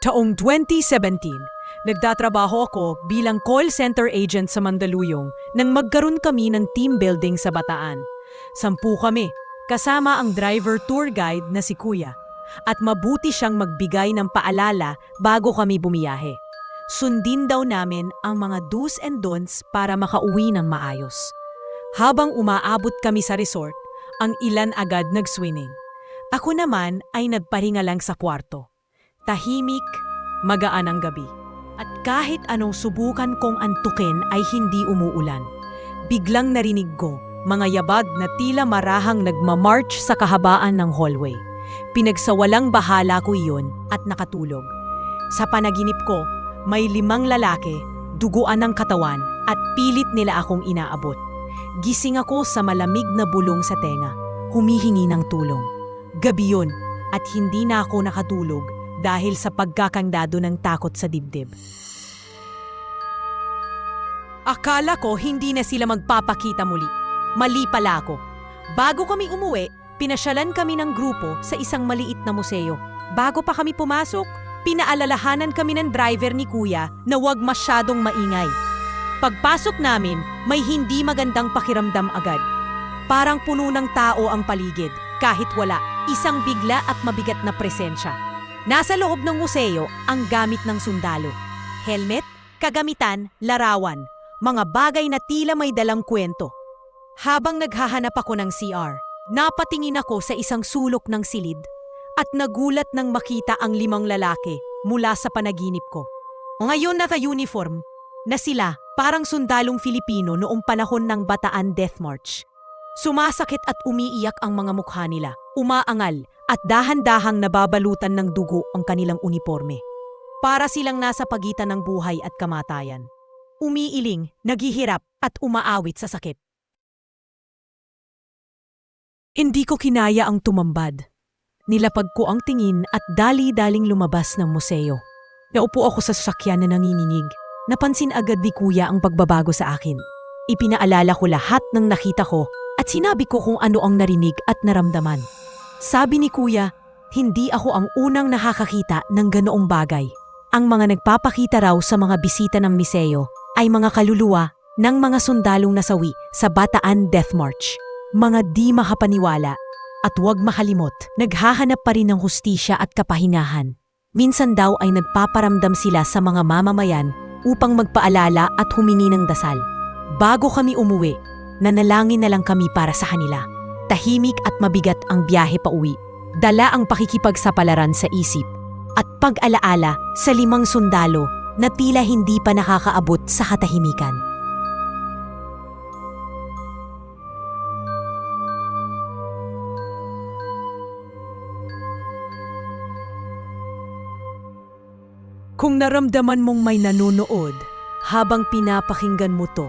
Taong 2017, nagtatrabaho ako bilang call center agent sa Mandaluyong nang magkaroon kami ng team building sa Bataan. Sampu kami, kasama ang driver tour guide na si Kuya. At mabuti siyang magbigay ng paalala bago kami bumiyahe. Sundin daw namin ang mga do's and don'ts para makauwi ng maayos. Habang umaabot kami sa resort, ang ilan agad nag-swimming. Ako naman ay nagpahinga lang sa kwarto. Tahimik, magaan ang gabi. At kahit anong subukan kong antukin ay hindi umuulan. Biglang narinig ko mga yabag na tila marahang nagmamarch sa kahabaan ng hallway. Pinagsawalang bahala ko iyon at nakatulog. Sa panaginip ko, may limang lalaki, duguan ng katawan at pilit nila akong inaabot. Gising ako sa malamig na bulong sa tenga, humihingi ng tulong. Gabi yun at hindi na ako nakatulog dahil sa pagkakandado ng takot sa dibdib. Akala ko hindi na sila magpapakita muli. Mali pala ako. Bago kami umuwi, pinasyalan kami ng grupo sa isang maliit na museo. Bago pa kami pumasok, pinaalalahanan kami ng driver ni Kuya na huwag masyadong maingay. Pagpasok namin, may hindi magandang pakiramdam agad. Parang puno ng tao ang paligid, kahit wala, isang bigla at mabigat na presensya. Nasa loob ng museo ang gamit ng sundalo. Helmet, kagamitan, larawan, mga bagay na tila may dalang kwento. Habang naghahanap ako ng CR, napatingin ako sa isang sulok ng silid at nagulat nang makita ang limang lalaki mula sa panaginip ko. Ngayon naka-uniform na sila parang sundalong Filipino noong panahon ng Bataan Death March. Sumasakit at umiiyak ang mga mukha nila, umaangal at dahan-dahang nababalutan ng dugo ang kanilang uniforme. Para silang nasa pagitan ng buhay at kamatayan. Umiiling, naghihirap at umaawit sa sakit. Hindi ko kinaya ang tumambad. Nilapag ko ang tingin at dali-daling lumabas ng museo. Naupo ako sa sasakyan na nanginginig. Napansin agad ni kuya ang pagbabago sa akin. Ipinaalala ko lahat ng nakita ko sinabi ko kung ano ang narinig at naramdaman. Sabi ni kuya, hindi ako ang unang nakakakita ng ganoong bagay. Ang mga nagpapakita raw sa mga bisita ng museo ay mga kaluluwa ng mga sundalong nasawi sa Bataan Death March. Mga di makapaniwala at huwag makalimot, naghahanap pa rin ng hustisya at kapahingahan. Minsan daw ay nagpaparamdam sila sa mga mamamayan upang magpaalala at humingi ng dasal. Bago kami umuwi, nanalangin na lang kami para sa kanila. Tahimik at mabigat ang biyahe pa uwi. Dala ang pakikipagsapalaran sa isip at pag-alaala sa limang sundalo na tila hindi pa nakakaabot sa katahimikan. Kung naramdaman mong may nanonood habang pinapakinggan mo to,